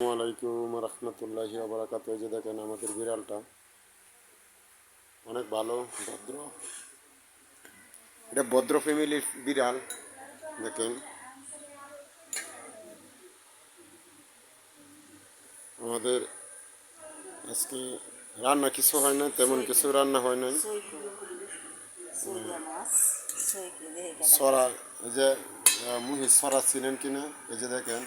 আসসালামাইকুম রহমতুল্লাহি আবরাকাত এই যে দেখেন আমাদের বিড়ালটা। অনেক ভালো ভদ্র। এটা ভদ্র ফ্যামিলির বিড়াল দেখেন। আমাদের আজকে রান্না কিছু হয় না তেমন কিছু রান্না হয় নাই। সরা এই যে মুহি সরা ছিলেন কিনা এই যে দেখেন।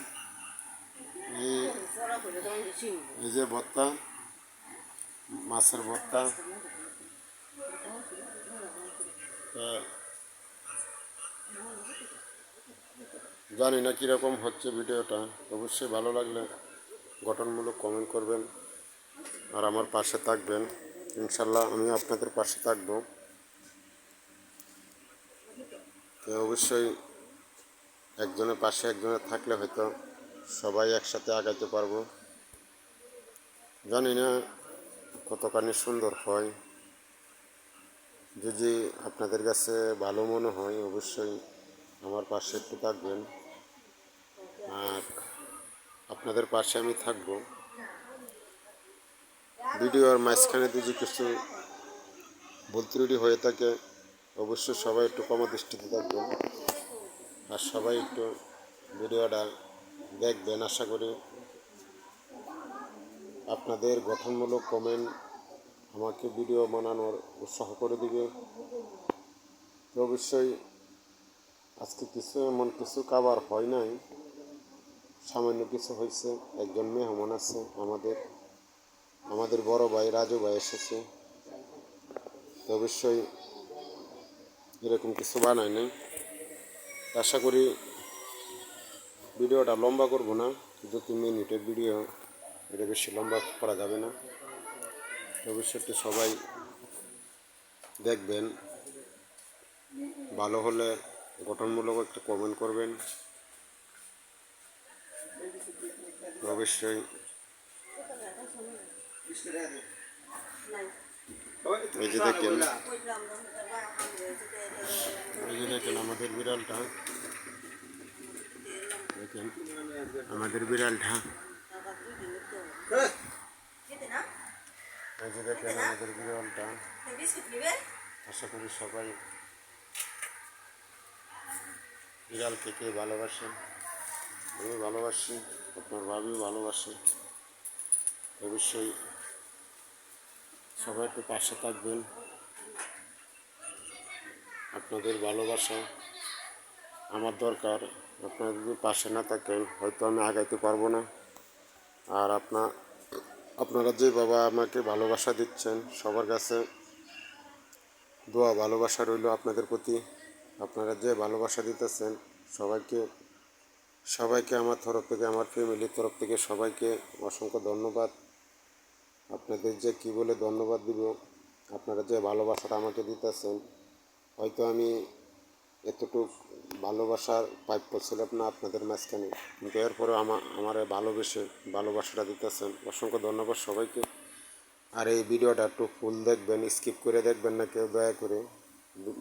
এই যে ভর্তা, মাছের ভর্তা। জানি না কীরকম হচ্ছে ভিডিওটা। অবশ্যই ভালো লাগলে গঠনমূলক কমেন্ট করবেন আর আমার পাশে থাকবেন। ইনশাল্লাহ আমি আপনাদের পাশে থাকব। তো অবশ্যই একজনের পাশে একজনের থাকলে হয়তো সবাই একসাথে আগাইতে পারব। জানি না কতখানি সুন্দর হয়। যদি আপনাদের কাছে ভালো মনে হয়, অবশ্যই আমার পাশে একটু থাকবেন। আর আপনাদের পাশে আমি থাকব। ভিডিওর মাঝখানে যদি কিছু ভুল হয়ে থাকে, অবশ্যই সবাই একটু কম দৃষ্টিতে থাকবেন। আর সবাই একটু ভিডিওটা দেখবেন, আশা করি আপনাদের গঠনমূলক কমেন্ট আমাকে ভিডিও বানানোর উৎসাহ করে দিবে। তো অবশ্যই আজকে কিছু এমন কিছু কাবার হয় নাই। সামান্য কিছু হয়েছে, একজন মেহমান আছে আমাদের আমাদের বড় ভাই রাজু ভাই এসেছে। তো অবশ্যই এরকম কিছু বানাই নাই। আশা করি ভিডিওটা লম্বা করব না, দু তিন মিনিটের ভিডিও, এটা বেশি লম্বা করা যাবে না। ভবিষ্যতে সবাই দেখবেন, ভালো হলে গঠনমূলক একটা কমেন্ট করবেন। অবশ্যই এই যে দেখেন, এই যে দেখেন আমাদের বিড়ালটা। দেখেন, আমাদের বিড়ালটা এই যে দেখেন আমাদের বিড়ালটা। আশা করি সবাই বিড়ালকে কে ভালোবাসেন আমি ভালোবাসি, আপনার ভাবিও ভালোবাসে। অবশ্যই সবাই একটু পাশে থাকবেন। আপনাদের ভালোবাসা আমার দরকার। আপনারা যদি পাশে না থাকেন, হয়তো আমি আগাইতে পারব না। আর আপনার আপনারা যে বাবা আমাকে ভালোবাসা দিচ্ছেন, সবার কাছে দোয়া ভালোবাসা রইল আপনাদের প্রতি। আপনারা যে ভালোবাসা দিতেছেন, সবাইকে সবাইকে আমার তরফ থেকে, আমার ফ্যামিলির তরফ থেকে সবাইকে অসংখ্য ধন্যবাদ। আপনাদের যে কি বলে ধন্যবাদ দিব, আপনারা যে ভালোবাসাটা আমাকে দিতেছেন, হয়তো আমি এতটুক ভালোবাসার প্রাপ্য ছিলাম না আপনাদের মাঝখানে। কিন্তু এরপরেও আমার আমার ভালোবেসে ভালোবাসাটা দিতেছেন। অসংখ্য ধন্যবাদ সবাইকে। আর এই ভিডিওটা একটু ফুল দেখবেন, স্কিপ করে দেখবেন না কেউ, দয়া করে।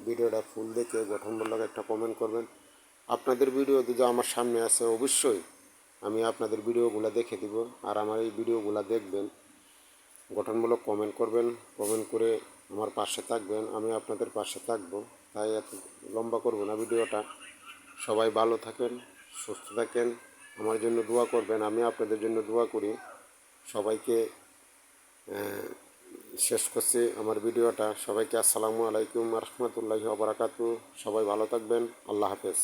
ভিডিওটা ফুল দেখে গঠনমূলক একটা কমেন্ট করবেন। আপনাদের ভিডিও যদি আমার সামনে আছে, অবশ্যই আমি আপনাদের ভিডিওগুলো দেখে দিব। আর আমার এই ভিডিওগুলো দেখবেন, গঠনমূলক কমেন্ট করবেন। কমেন্ট করে আমার পাশে থাকবেন, আমি আপনাদের পাশে থাকব। তাই এত লম্বা করব না ভিডিওটা। সবাই ভালো থাকেন, সুস্থ থাকেন, আমার জন্য দোয়া করবেন, আমি আপনাদের জন্য দোয়া করি। সবাইকে শেষ করছি আমার ভিডিওটা। সবাইকে আসসালামু আলাইকুম রহমতুল্লাহ অবরাকাতু সবাই ভালো থাকবেন, আল্লাহ হাফেজ।